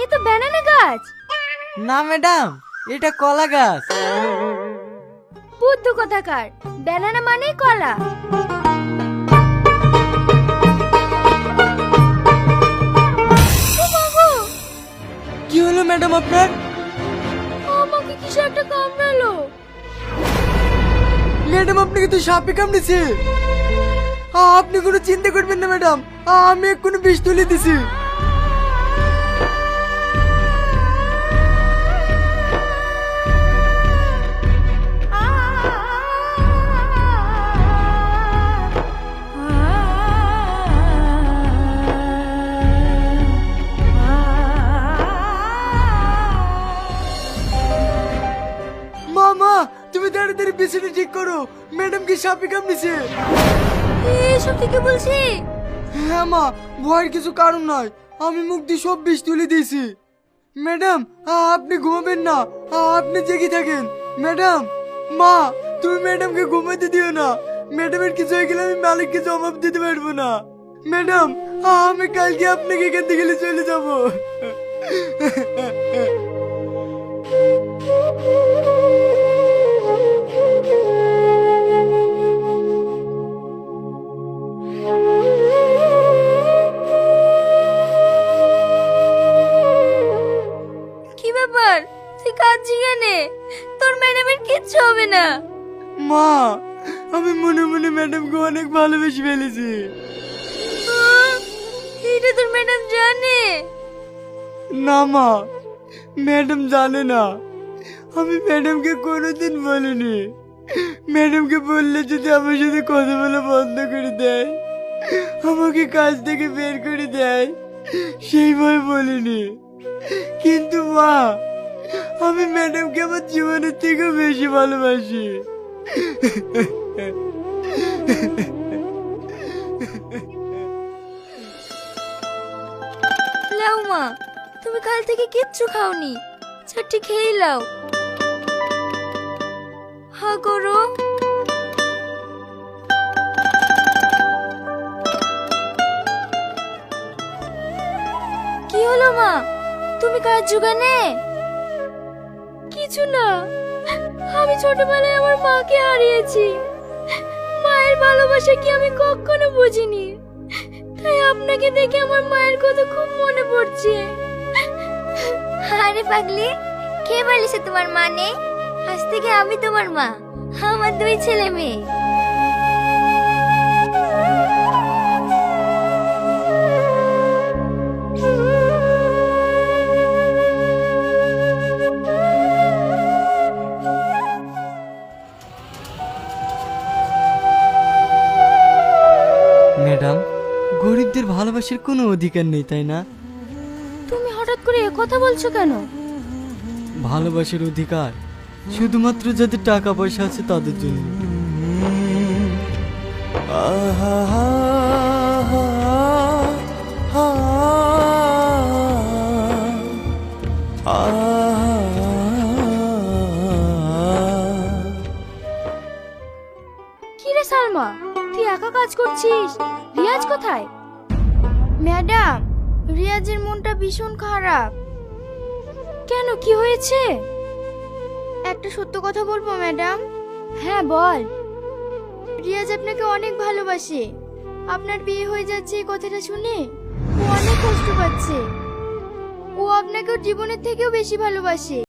এ তো ব্যানানা গাছ। না ম্যাডাম এটা কলা গাছ। বুদ্ধ কথাকার ব্যানানা মানেই কলা। কি হলো ম্যাডাম আপনার? আমাকে কিছু একটা কামড়ালো? ম্যাডাম আপনাকে তো সাপে কামড়েছে। আপনি কোনো চিন্তা করবেন না ম্যাডাম আমি এক্ষুনি বিষ তুলে দিছি। ম্যাডামকে সাপে কামড়েছে এসব থেকে বলছি। হ্যাঁ মা ভয়ের কিছু কারণ নয়। আমি মুখ দিয়ে সব বিষ তুলে দিয়েছি। ম্যাডাম আপনি ঘুমাবেন না। আপনি জেগে থাকেন। ম্যাডাম মা তুমি ম্যাডামকে ঘুমাতে দিও না। ম্যাডামের কিছু হয়ে গেলে আমি মালিককে জবাব দিতে পারব না। ম্যাডাম আমি কালকে আপনাকে এখান থেকে চলে যাব। ব্যাপার? তুই কাঁদছি কেন? তোর ম্যাডামের কিচ্ছু হবে না। মা আমি মনে মনে ম্যাডামকে অনেক ভালোবেসে ফেলেছি। আহ, এটা তোর ম্যাডাম জানে? না মা ম্যাডাম জানে না। আমি ম্যাডামকে কোনোদিন বলিনি। ম্যাডামকে বললে যদি আমার সাথে কথা বলা বন্ধ করে দেয় আমাকে কাজ থেকে বের করে দেয় সেইভাবে বলিনি। কিন্তু মা, আমি ম্যাডামকে আমার জীবনের থেকেও বেশি ভালোবাসি। লাও মা, তুমি কাল থেকে কিচ্ছু খাওনি। চারটি খেয়ে লাও। হা করো। কি হলো মা? তুমি কাজ জোগানে কিছু না। আমি ছোটবেলায় আমার মাকে হারিয়েছি। মায়ের ভালোবাসা কি আমি কখনো বুঝিনি। তাই আপনাকে দেখে আমার মায়ের কথা খুব মনে পড়ছে। আরে পাগলি, কে বলেছে তোমার মা নেই আজ থেকে আমি তোমার মা, আমার দুই ছেলে মেয়ে। ম্যাডাম। গরিবদের ভালোবাসার কোনো অধিকার নেই তাই না? তুমি হঠাৎ করে কথা বলছো কেন? ভালোবাসার অধিকার শুধুমাত্র যাদের টাকা পয়সা আছে তাদের জন্য। একা কাজ করছিস? রিয়াজ কোথায়? ম্যাডাম রিয়াজের মনটা ভীষণ খারাপ। কেন কি হয়েছে? একটা সত্য কথা বলব ম্যাডাম? হ্যাঁ বল। রিয়াজ আপনাকে অনেক ভালোবাসে। আপনার বিয়ে হয়ে যাচ্ছে এই কথাটা শুনে ও অনেক কষ্ট পাচ্ছে। ও আপনাকে ওর জীবনের থেকেও বেশি ভালোবাসে।